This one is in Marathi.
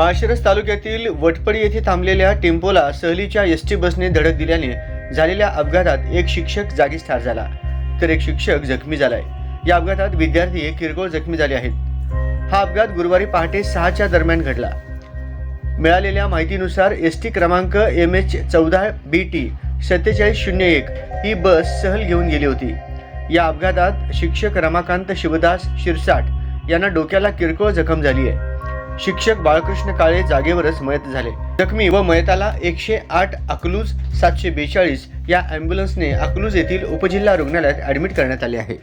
माळशिरस तालुक्यातील वटपडी येथे थांबलेल्या टेम्पोला सहलीच्या एस टी बसने धडक दिल्याने झालेल्या अपघातात एक शिक्षक जागीच ठार झाला. तर एक शिक्षक जखमी झालाय. या अपघातात विद्यार्थी किरकोळ जखमी झाले आहेत. हा अपघात गुरुवारी पहाटे सहाच्या दरम्यान घडला. मिळालेल्या माहितीनुसार एस टी क्रमांक एम एच चौदा बी टी सत्तेचाळीस शून्य एक ही बस सहल घेऊन गेली होती. या अपघातात शिक्षक रमाकांत शिवदास शिरसाट यांना डोक्याला किरकोळ जखम झाली आहे. शिक्षक बाळकृष्ण काळे जागेवरच मयत झाले. जखमी व मयताला एकशे आठ अकलूज सातशे बेचाळीस या ॲम्ब्युलन्सने अकलूज येथील उपजिल्हा रुग्णालयात ॲडमिट करण्यात आले आहे.